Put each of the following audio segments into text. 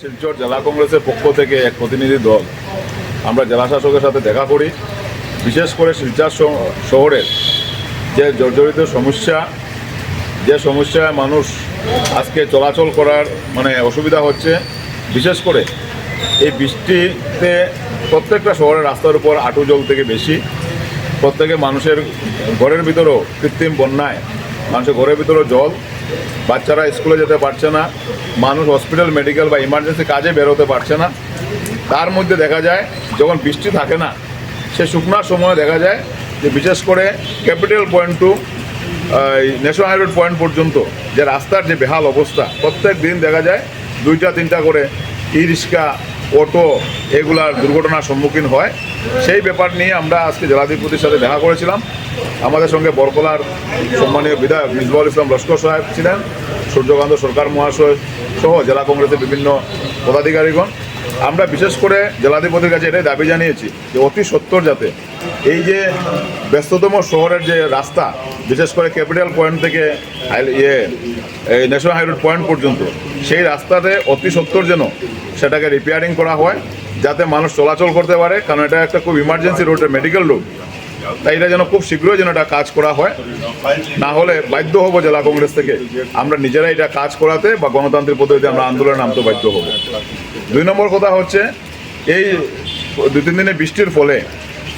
শিলচর জেলা কংগ্রেসের পক্ষ থেকে এক প্রতিনিধি দল। আমরা জেলা শাসকের সাথে দেখা করি। বিশেষ করে শিলচর শহরের যে জর্জরিত সমস্যা, যে সমস্যায় মানুষ আজকে চলাচল করার মানে অসুবিধা হচ্ছে, বিশেষ করে এই বৃষ্টিতে প্রত্যেকটা শহরের রাস্তার উপর আটু জল থেকে বেশি। প্রত্যেকে মানুষের ঘরের ভিতরেও কৃত্রিম বন্যায় মানুষের ঘরের ভিতরেও জল বাচ্চারা স্কুলে যেতে পারছে না, মানুষ হসপিটাল মেডিকেল বা ইমার্জেন্সি কাজে বেরোতে পারছে না। তার মধ্যে দেখা যায়, যখন বৃষ্টি থাকে না, সে শুকনার সময় দেখা যায় যে বিশেষ করে capital point to national highroad point পর্যন্ত যে রাস্তার যে বেহাল অবস্থা, প্রত্যেক দিন দেখা যায় দুইটা, তিনটা করে ই রিক্সা অটো এগুলার দুর্ঘটনার সম্মুখীন হয়। সেই ব্যাপার নিয়ে আমরা আজকে জেলাধিপতির সাথে দেখা করেছিলাম। আমাদের সঙ্গে বরকলার সম্মানীয় বিধায়ক মিজবাউল ইসলাম লস্কর সাহেব ছিলেন, সূর্যকান্ত সরকার মহাশয় সহ জেলা কংগ্রেসের বিভিন্ন পদাধিকারীগণ। আমরা বিশেষ করে জেলাধিপতির কাছে এটাই দাবি জানিয়েছি যে অতি সত্তর যাতে এই যে ব্যস্ততম শহরের যে রাস্তা, বিশেষ করে ক্যাপিটাল পয়েন্ট থেকে ইয়ে ন্যাশনাল হাইরোড পয়েন্ট পর্যন্ত, সেই রাস্তাতে অতি সত্তর যেন সেটাকে রিপেয়ারিং করা হয়, যাতে মানুষ চলাচল করতে পারে, কারণ এটা একটা খুব ইমার্জেন্সি রোড মেডিকেল রোড তাই এটা যেন খুব শীঘ্রই যেন এটা কাজ করা হয়। না হলে বাধ্য হব জেলা কংগ্রেস থেকে। আমরা নিজেরা এটা কাজ করাতে বা গণতান্ত্রিক পদ্ধতিতে আমরা আন্দোলনে নামতে বাধ্য হব। দুই নম্বর কথা হচ্ছে, এই দু তিন দিনের বৃষ্টির ফলে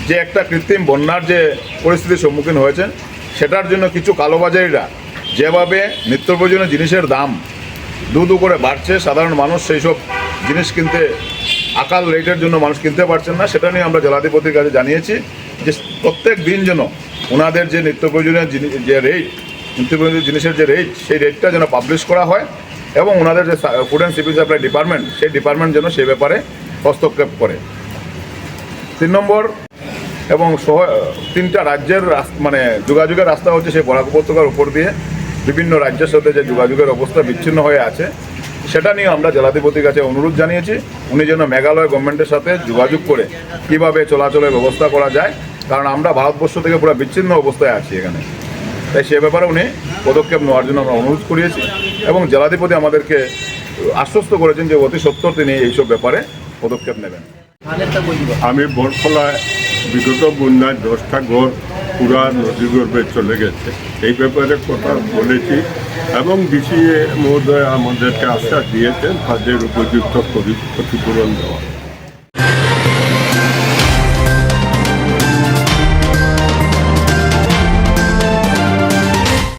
যে একটা কৃত্রিম বন্যার যে পরিস্থিতির সম্মুখীন হয়েছেন, সেটার জন্য কিছু কালোবাজারিরা যেভাবে নিত্য প্রয়োজনীয় জিনিসের দাম দু দু করে বাড়ছে, সাধারণ মানুষ সেই সব জিনিস কিনতে, আকাল রেটের জন্য মানুষ কিনতে পারছেন না, সেটা নিয়ে আমরা জেলাধিপতির কাছে জানিয়েছি যে প্রত্যেক দিন যেন ওনাদের যে নিত্য প্রয়োজনীয় জিনি- যে রেট নিত্য প্রয়োজনীয় জিনিসের যে রেট সেই রেটটা যেন পাবলিশ করা হয় এবং ওনাদের যে food and civil supply department সেই ডিপার্টমেন্ট যেন সেই ব্যাপারে হস্তক্ষেপ করে। তিন নম্বর এবং সহ- তিনটা রাজ্যের মানে যোগাযোগের রাস্তা হচ্ছে সেই বরাক উপত্যকার উপর দিয়ে বিভিন্ন রাজ্যের সাথে যে যোগাযোগের অবস্থা বিচ্ছিন্ন হয়ে আছে। সেটা নিয়ে আমরা জেলাধিপতির কাছে অনুরোধ জানিয়েছি। উনি যেন মেঘালয় গভর্নমেন্টের সাথে যোগাযোগ করে কীভাবে চলাচলের ব্যবস্থা করা যায় কারণ আমরা ভারতবর্ষ থেকে পুরো বিচ্ছিন্ন অবস্থায় আছি এখানে। তাই সে ব্যাপারে উনি পদক্ষেপ নেওয়ার জন্য আমরা অনুরোধ করিয়েছি এবং জেলাধিপতি আমাদেরকে আশ্বস্ত করেছেন যে অতি সত্তর তিনি এইসব ব্যাপারে পদক্ষেপ নেবেন। আমি বরফলায় বিগত বন্যায় দশটা ঘর পুরা নদী গর্বে চলে গেছে। এই ব্যাপারে কথা বলেছি এবং ডিসিএ মহোদয় আমাদেরকে আশ্বাস দিয়েছেন, তাদের উপযুক্ত ক্ষতি- ক্ষতিপূরণ দেওয়া।